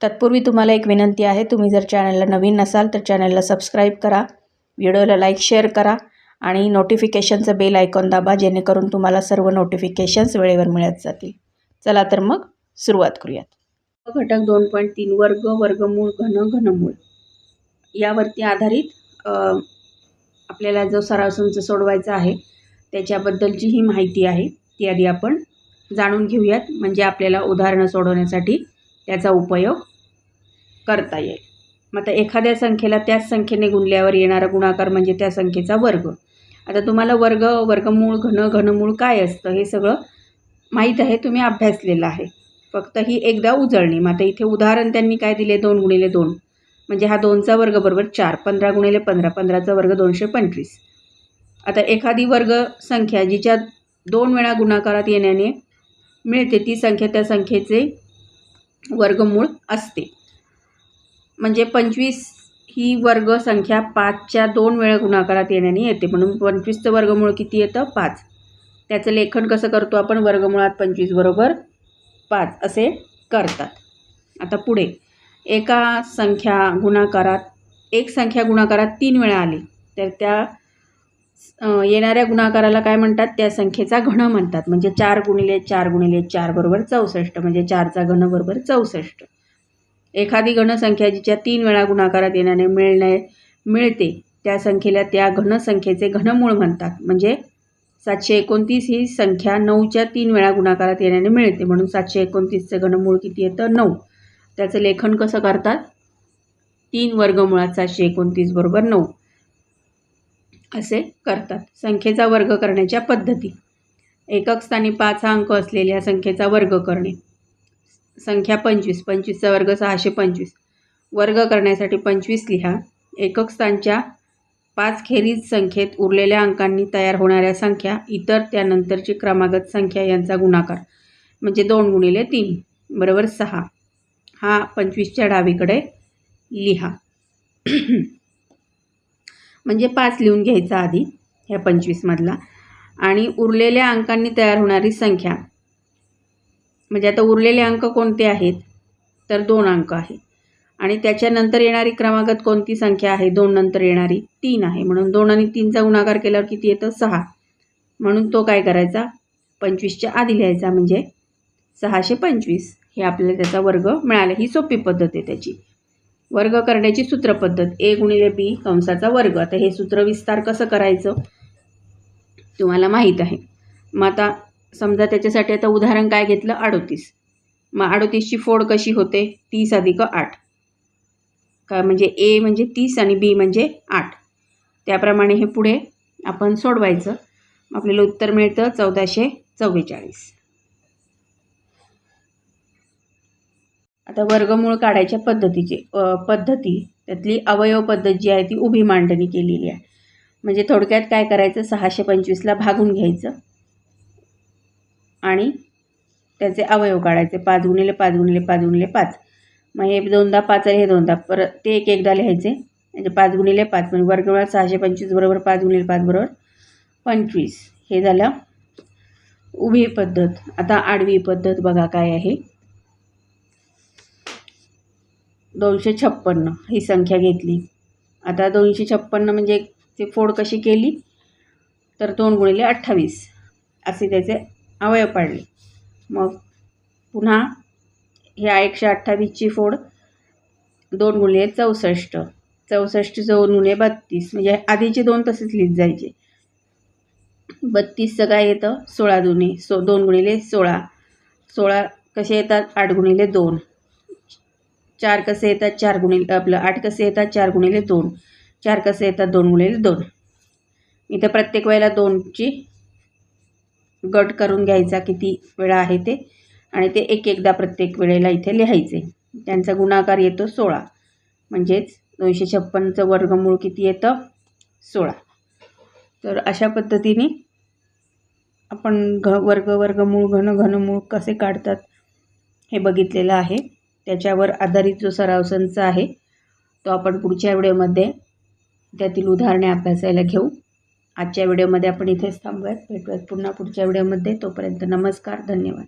तत्पूर्वी तुम्हाला एक विनंती आहे तुम्ही जर चॅनलला नवीन नसाल तर चॅनलला सबस्क्राईब करा व्हिडिओला लाईक शेअर करा आणि नोटिफिकेशनचं बेल आयकॉन दाबा जेणेकरून तुम्हाला सर्व नोटिफिकेशन्स वेळेवर मिळत जातील. चला तर मग सुरुवात करूयात. घटक दोन पॉईंट तीन वर्ग वर्गमूळ घन घनमूळ. यावरती आधारित आपल्याला जो सराव संच सोडवायचा आहे त्याच्याबद्दलची ही माहिती आहे. ती आधी आपण जाणून घेऊयात. म्हणजे आपल्याला उदाहरणं सोडवण्यासाठी त्याचा उपयोग करता येईल. मग आता एखाद्या संख्येला त्याच संख्येने गुणल्यावर येणारा गुणाकार म्हणजे त्या संख्येचा वर्ग. आता तुम्हाला वर्ग वर्गमूळ घन घनमूळ काय असतं हे सगळं माहीत आहे तुम्ही अभ्यासलेलं आहे. फक्त ही एकदा उजळणी. मग आता इथे उदाहरण त्यांनी काय दिले? दोन गुणिले दोन. म्हणजे हा दोनचा वर्ग बरोबर चार. पंधरा गुणिले पंधरा. पंधराचा वर्ग दोनशे पंचवीस. आता एखादी वर्ग संख्या जिच्या दोन वेळा गुणाकारात येण्याने मिळते ती संख्या त्या संख्येचे वर्गमूळ असते. म्हणजे पंचवीस ही वर्ग संख्या पाचच्या दोन वेळा गुणाकारात येण्याने येते. म्हणून पंचवीसचं वर्गमूळ किती येतं? पाच. त्याचं लेखन कसं करतो आपण? वर्गमुळात पंचवीस बरोबर पाच असे करतात. आता पुढे. एका संख्या गुणाकारात एक संख्या गुणाकारात तीन वेळा आली. तर त्या येणाऱ्या गुणाकाराला काय म्हणतात? त्या संख्येचा घन म्हणतात. म्हणजे चार गुणिले चार गुणिले चार बरोबर चौसष्ट. म्हणजे चारचा घन बरोबर चौसष्ट. एखादी घनसंख्या जिच्या तीन वेळा गुणाकारात येण्याने मिळणे मिळते त्या संख्येला त्या घनसंख्येचे घनमूळ म्हणतात. म्हणजे सातशे एकोणतीस ही संख्या नऊच्या तीन वेळा गुणाकारात येण्याने मिळते. म्हणून सातशे एकोणतीसचं घनमूळ किती येतं? नऊ. त्याचं लेखन कसं करतात? तीन वर्गमुळात सातशे एकोणतीस बरोबर नऊ. असे करतात. संख्येचा वर्ग करण्याच्या पद्धती. एकक स्थानी पाच हा अंक असलेल्या संख्येचा वर्ग करणे. संख्या पंचवीस पंचवीसचा वर्ग सहाशे पंचवीस. वर्ग करण्यासाठी पंचवीस लिहा. एकक स्थानच्या पाच खेरीज संख्येत उरलेल्या अंकांनी तयार होणाऱ्या संख्या इतर त्यानंतरची क्रमागत संख्या यांचा गुणाकार. म्हणजे दोन गुणिले तीन बरोबर सहा. हा पंचवीसच्या डावीकडे लिहा. म्हणजे पाच लिहून घ्यायचा आधी ह्या पंचवीसमधला. आणि उरलेल्या अंकांनी तयार होणारी संख्या म्हणजे आता उरलेले अंक कोणते आहेत? तर दोन अंक आहे. आणि त्याच्यानंतर येणारी क्रमागत कोणती संख्या आहे? दोन नंतर येणारी तीन आहे. म्हणून दोन आणि तीनचा गुणाकार केल्यावर किती येतं? सहा. म्हणून तो काय करायचा? पंचवीसच्या आधी लिहायचा म्हणजे सहाशे पंचवीस. हे आपल्याला त्याचा वर्ग मिळाला. ही सोपी पद्धत आहे त्याची. वर्ग करण्याची सूत्रपद्धत. ए गुणिले बी कंसाचा वर्ग. आता हे सूत्र विस्तार कसं करायचं? तुम्हाला माहीत आहे. मग आता समजा त्याच्यासाठी आता उदाहरण काय घेतलं? अडोतीस. मग अडोतीसची फोड कशी होते? तीस अधिक आठ. का म्हणजे ए म्हणजे तीस आणि बी म्हणजे आठ. त्याप्रमाणे हे पुढे आपण सोडवायचं. आपल्याला उत्तर मिळतं चौदाशे चव्वेचाळीस. आता वर्गमूळ काढायच्या पद्धतीची पद्धती. त्यातली अवयव पद्धत जी आहे ती उभी मांडणी केलेली आहे. म्हणजे थोडक्यात काय करायचं? सहाशे पंचवीसला भागून घ्यायचं. आणि त्याचे अवयव काढायचे. पाच गुणिले पाच गुणिले पाच गुणिले पाच. मग हे दोनदा पाच आहे हे दोनदा. परत ते एक एकदा लिहायचे. म्हणजे पाच गुणिले पाच. म्हणजे वर्गमुळात सहाशे पंचवीस बरोबर पाच गुणिले पाच बरोबर पंचवीस. हे झालं उभी पद्धत. आता आडवी पद्धत बघा काय आहे. दोनशे छप्पन्न. ही संख्या घेतली. आता दोनशे छप्पन्न म्हणजे ती फोड कशी केली? तर दोन गुणिले अठ्ठावीस. असे त्याचे अवयव पाडले मग पुन्हा ह्या एकशे अठ्ठावीसची फोड दोन गुणिले चौसष्ट. चौसष्ट दोन गुणिले बत्तीस. म्हणजे आधीचे दोन तसेच लिहित जायचे. बत्तीसचं काय येतं? सोळा दोन्ही. सो दोन गुणिले सोळा. सोळा कसे येतात? आठ गुणिले दोन. चार कसे येतात? चार गुणिले आपलं आठ कसे येतात? चार गुणिले दोन. चार कसे येतात? दोन गुणिले दोन. इथं प्रत्येक वेळेला दोनची गट करून घ्यायचा किती वेळा आहे ते. आणि ते एक एकदा प्रत्येक वेळेला इथे लिहायचे. त्यांचा गुणाकार येतो सोळा. म्हणजेच दोनशे छप्पनचं वर्गमूळ किती येतं? सोळा. तर अशा पद्धतीने आपण घ वर्ग वर्गमूळ घन घनमूळ कसे काढतात हे बघितलेलं आहे. त्याच्यावर आधारित जो सराव संच आहे तो आपण पुढच्या व्हिडिओमध्ये त्यातील उदाहरणे अभ्यासायला घेऊ. आजच्या व्हिडिओमध्ये आपण इथेच थांबूयात. भेटूयात पुन्हा पुढच्या व्हिडिओमध्ये. तोपर्यंत नमस्कार धन्यवाद.